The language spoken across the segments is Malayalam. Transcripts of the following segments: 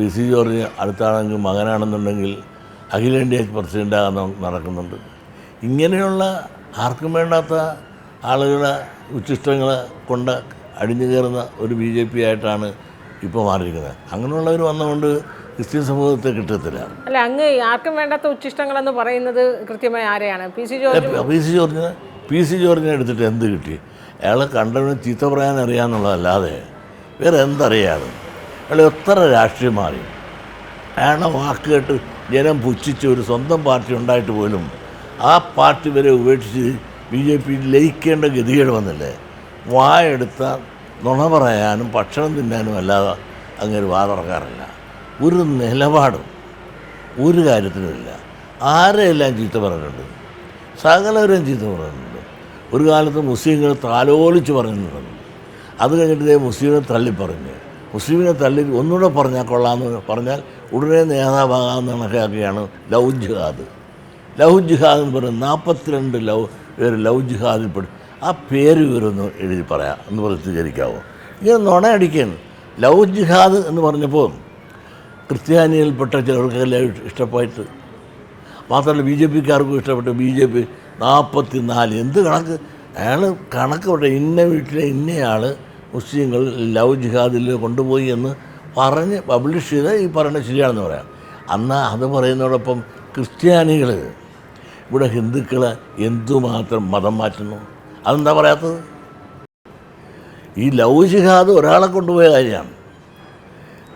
പി സി ജോർജ് അടുത്താണെങ്കിൽ മകനാണെന്നുണ്ടെങ്കിൽ അഖിലേന്ത്യാ പ്രസിഡന്റാകാൻ നടക്കുന്നുണ്ട്. ഇങ്ങനെയുള്ള ആർക്കും വേണ്ടാത്ത ആളുകളെ ഉച്ചിഷ്ടങ്ങളെ കൊണ്ട് അടിഞ്ഞു കയറുന്ന ഒരു ബി ജെ പി ആയിട്ടാണ് ഇപ്പോൾ മാറിയിരിക്കുന്നത്. അങ്ങനെയുള്ളവർ വന്നുകൊണ്ട് ക്രിസ്ത്യൻ സമൂഹത്തെ കിട്ടത്തില്ല. അല്ല അങ്ങ് ആർക്കും വേണ്ടാത്ത ഉച്ചിഷ്ടങ്ങളെന്ന് പറയുന്നത് കൃത്യമായി ആരെയാണ്? P C George? P C ജോർജിന് പി സി ജോർജിനെ എടുത്തിട്ട് എന്ത് കിട്ടി? അയാളെ കണ്ടവന് ചീത്ത പറയാൻ അറിയാമെന്നുള്ളതല്ലാതെ വേറെ എന്തറിയാതെ അയാൾ എത്ര രാഷ്ട്രീയം മാറി. അയാളുടെ വാക്ക് കേട്ട് ജനം പുച്ഛിച്ച് ഒരു സ്വന്തം പാർട്ടി ഉണ്ടായിട്ട് പോലും ആ പാർട്ടി വരെ ഉപേക്ഷിച്ച് ബി ജെ പി ലയിക്കേണ്ട ഗതികേട് വന്നില്ലേ. വായെടുത്ത നുണ പറയാനും ഭക്ഷണം തിന്നാനും അല്ലാതെ അങ്ങനെ വാതിറക്കാറില്ല. ഒരു നിലപാടും ഒരു കാര്യത്തിനുമില്ല ആരെയെല്ലാം ചീത്ത പറഞ്ഞിട്ടുണ്ട്? സകലവരെയും ചീത്ത പറഞ്ഞിട്ടുണ്ട്. ഒരു കാലത്ത് മുസ്ലിങ്ങൾ താലോലിച്ച് പറഞ്ഞിട്ടുണ്ട്. അത് കഴിഞ്ഞിട്ട് തള്ളി പറഞ്ഞ് മുസ്ലിമിനെ തള്ളി ഒന്നുകൂടെ പറഞ്ഞാൽ കൊള്ളാമെന്ന് പറഞ്ഞാൽ ഉടനെ നേതാവാകാമെന്ന് കണക്കാക്കുകയാണ് ലവ് ജിഹാദ്. ലവ് ജിഹാദ് എന്ന് പറയുന്നത് നാൽപ്പത്തിരണ്ട് ലവ് പേര് ലവ് ജിഹാദിൽപ്പെടും ആ പേര് ഇവരൊന്ന് എഴുതി പറയാം എന്ന് പ്രസിദ്ധീകരിക്കാവോ? ഇങ്ങനെ നുണയടിക്കുകയാണ്. ലവ് ജിഹാദ് എന്ന് പറഞ്ഞപ്പോൾ ക്രിസ്ത്യാനിയിൽപ്പെട്ട ചിലർക്കെല്ലാം ഇഷ്ടപ്പെട്ട്. മാത്രമല്ല ബി ജെ പിക്കാർക്കും ഇഷ്ടപ്പെട്ടു. ബി ജെ പി നാൽപ്പത്തി നാല് എന്ത് കണക്ക്? അയാൾ കണക്ക് വിട്ടെ ഇന്ന വീട്ടിലെ ഇന്നയാൾ മുസ്ലിങ്ങൾ ലവ് ജിഹാദിൽ കൊണ്ടുപോയി എന്ന് പറഞ്ഞ് പബ്ലിഷ് ചെയ്ത് ഈ പറയുന്നത് ശരിയാണെന്ന് പറയാം. അന്ന് അത് പറയുന്നതോടൊപ്പം ക്രിസ്ത്യാനികൾ ഇവിടെ ഹിന്ദുക്കളെ എന്തുമാത്രം മതം മാറ്റുന്നു? അതെന്താ പറയാത്തത്? ഈ ലവ് ജിഹാദ് ഒരാളെ കൊണ്ടുപോയ കാര്യമാണ്.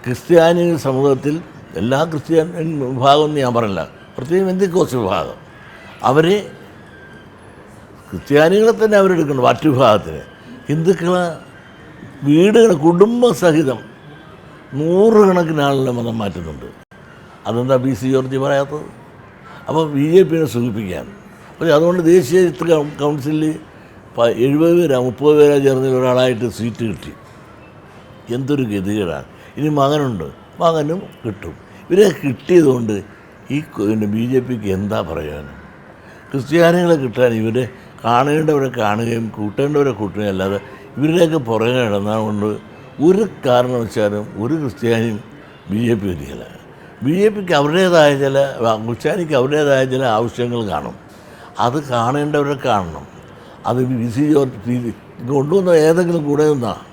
ക്രിസ്ത്യാനി സമൂഹത്തിൽ എല്ലാ ക്രിസ്ത്യൻ വിഭാഗം ഞാൻ പറയില്ല പ്രത്യേകം എന്തിക്കോസ് വിഭാഗം. അവർ ക്രിസ്ത്യാനികളെ തന്നെ അവരെടുക്കണം മറ്റു വിഭാഗത്തിന്. ഹിന്ദുക്കളെ വീടുകൾ കുടുംബസഹിതം നൂറുകണക്കിന് ആളുകളെ മതം മാറ്റുന്നുണ്ട്. അതെന്താ ബി സി ജോർജ് പറയാത്തത്? അപ്പോൾ ബി ജെ പിയെ സൂചിപ്പിക്കാൻ. അപ്പോൾ അതുകൊണ്ട് ദേശീയ കൗൺസിലിൽ എഴുപത് പേരാ മുപ്പത് പേരാ ചേർന്ന ഒരാളായിട്ട് സീറ്റ് കിട്ടി. എന്തൊരു ഗതികേടാണ് ഇനി മകനുണ്ട്. മകനും കിട്ടും. ഇവരെ കിട്ടിയതുകൊണ്ട് ഈ ബി ജെ പിക്ക് എന്താ പറയാനും? ക്രിസ്ത്യാനികളെ കിട്ടാൻ ഇവരെ കാണേണ്ടവരെ കാണുകയും കൂട്ടേണ്ടവരെ കൂട്ടുകയും അല്ലാതെ ഇവരുടെയൊക്കെ പുറകെ നടന്നതുകൊണ്ട് ഒരു കാരണവശാലും ഒരു ക്രിസ്ത്യാനിയും ബി ജെ പി വരികയില്ല ബി ജെ പിക്ക് അവരുടേതായ ചില ക്രിസ്ത്യാനിക്ക് അവരുടേതായ ചില ആവശ്യങ്ങൾ കാണും. അത് കാണേണ്ടവരെ കാണണം. അത് വി സി ജോർജ് കൊണ്ടുവന്ന ഏതെങ്കിലും കൂടെ നിന്നാണ്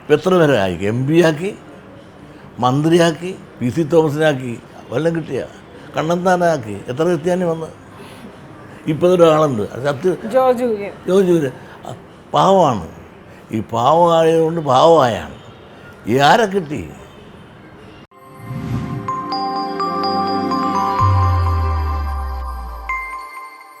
ഇപ്പം എത്ര പേരെ ആയി? എം പി ആക്കി മന്ത്രിയാക്കി പി സി തോമസിനാക്കി വല്ലതും കിട്ടിയ? കണ്ണന്താനാക്കി എത്ര ക്രിസ്ത്യാനി വന്ന്? ഇപ്പോഴൊരാളുണ്ട് ഒരാളുണ്ട് അത് സത്യം. ജോർജ് ജോർജ് പാവമാണ്. ഈ പാവമായതുകൊണ്ട് പാവമായാണ്. ഈ ആരെ കിട്ടി?